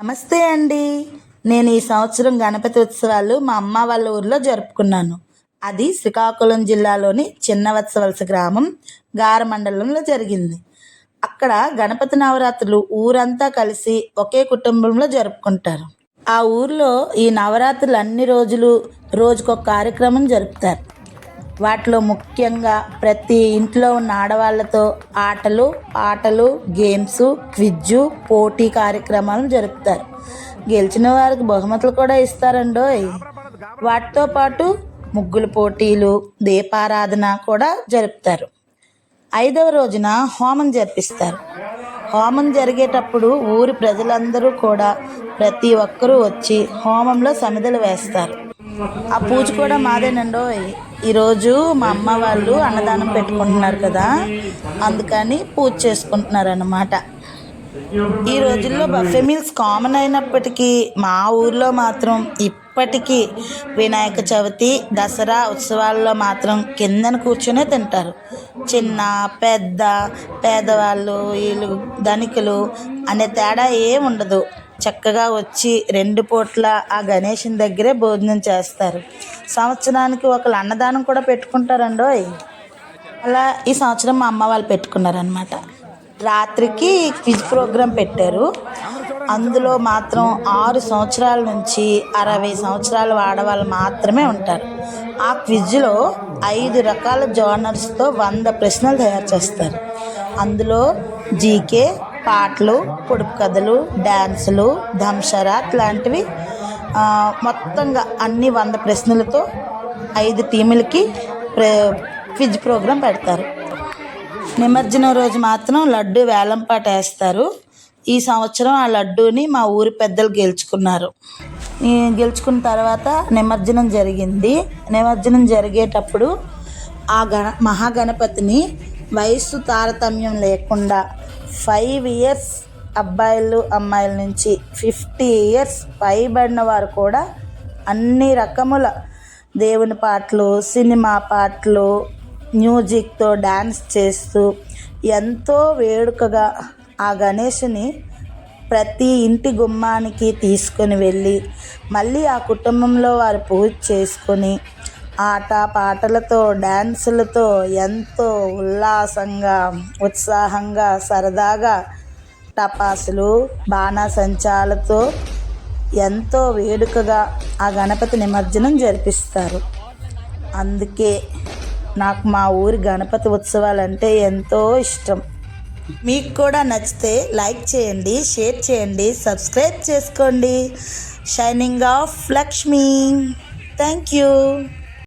నమస్తే అండి. నేను ఈ సంవత్సరం గణపతి ఉత్సవాలు మా అమ్మ వాళ్ళ ఊర్లో జరుపుకున్నాను. అది శ్రీకాకుళం జిల్లాలోని చిన్నవత్సవలస గ్రామం గార మండలంలో జరిగింది. అక్కడ గణపతి నవరాత్రులు ఊరంతా కలిసి ఒకే కుటుంబంలో జరుపుకుంటారు. ఆ ఊర్లో ఈ నవరాత్రులు అన్ని రోజులు రోజుకొక కార్యక్రమం జరుపుతారు. వాటిలో ముఖ్యంగా ప్రతి ఇంట్లో ఉన్న ఆడవాళ్ళతో ఆటలు ఆటలు గేమ్స్ క్విజ్జు పోటీ కార్యక్రమాలు జరుపుతారు. గెలిచిన వారికి బహుమతులు కూడా ఇస్తారండోయ్. వాటితో పాటు ముగ్గుల పోటీలు దీపారాధన కూడా జరుపుతారు. ఐదవ రోజున హోమం జరిపిస్తారు. హోమం జరిగేటప్పుడు ఊరి ప్రజలందరూ కూడా ప్రతి ఒక్కరూ వచ్చి హోమంలో సమిదలు వేస్తారు. ఆ పూజ కూడా మాదేనండోయ్ ఈరోజు మా అమ్మ వాళ్ళు అన్నదానం పెట్టుకుంటున్నారు కదా అందుకని పూజ చేసుకుంటున్నారు అన్నమాట ఈ రోజుల్లో బఫే మీల్స్ కామన్ అయినప్పటికీ మా ఊర్లో మాత్రం ఇప్పటికీ వినాయక చవితి దసరా ఉత్సవాల్లో మాత్రం కిందన కూర్చునే తింటారు. చిన్న పెద్ద పేదవాళ్ళు వీళ్ళు ధనికులు అనే తేడా ఏం ఉండదు చక్కగా వచ్చి రెండు పూట్ల ఆ గణేషుని దగ్గరే భోజనం చేస్తారు. సంవత్సరానికి ఒకళ్ళు అన్నదానం కూడా పెట్టుకుంటారండోయ్. అలా ఈ సంవత్సరం మా అమ్మ వాళ్ళు పెట్టుకున్నారనమాట రాత్రికి క్విజ్ ప్రోగ్రాం పెట్టారు. అందులో మాత్రం ఆరు సంవత్సరాల నుంచి అరవై సంవత్సరాల ఆడవాళ్ళు మాత్రమే ఉంటారు. ఆ క్విజ్లో ఐదు రకాల జోనర్స్తో వంద ప్రశ్నలు తయారు చేస్తారు. అందులో జీకే పాటలు పొడుపు కథలు డ్యాన్సులు ధంషరాత్ లాంటివి మొత్తంగా అన్ని వంద ప్రశ్నలతో ఐదు టీములకి ప్ర క్విజ్ ప్రోగ్రాం పెడతారు. నిమజ్జనం రోజు మాత్రం లడ్డు వేలంపాట వేస్తారు. ఈ సంవత్సరం ఆ లడ్డూని మా ఊరి పెద్దలు గెలుచుకున్నారు. గెలుచుకున్న తర్వాత నిమజ్జనం జరిగింది. నిమజ్జనం జరిగేటప్పుడు ఆ గణ మహాగణపతిని వయస్సు తారతమ్యం లేకుండా ఫైవ్ ఇయర్స్ అబ్బాయిలు అమ్మాయిల నుంచి ఫిఫ్టీ ఇయర్స్ పైబడిన వారు కూడా అన్ని రకముల దేవుని పాటలు సినిమా పాటలు మ్యూజిక్తో డ్యాన్స్ చేస్తూ ఎంతో వేడుకగా ఆ గణేషుని ప్రతి ఇంటి గుమ్మానికి తీసుకొని వెళ్ళి మళ్ళీ ఆ కుటుంబంలో వారు పూజ చేసుకొని ఆట పాటలతో డ్యాన్సులతో ఎంతో ఉల్లాసంగా ఉత్సాహంగా సరదాగా టపాసులు బాణాసంచాలతో ఎంతో వేడుకగా ఆ గణపతి నిమజ్జనం జరిపిస్తారు. అందుకే నాకు మా ఊరి గణపతి ఉత్సవాలు అంటే ఎంతో ఇష్టం. మీకు కూడా నచ్చితే లైక్ చేయండి షేర్ చేయండి సబ్స్క్రైబ్ చేసుకోండి. Shining of Lakshmi. Thank you.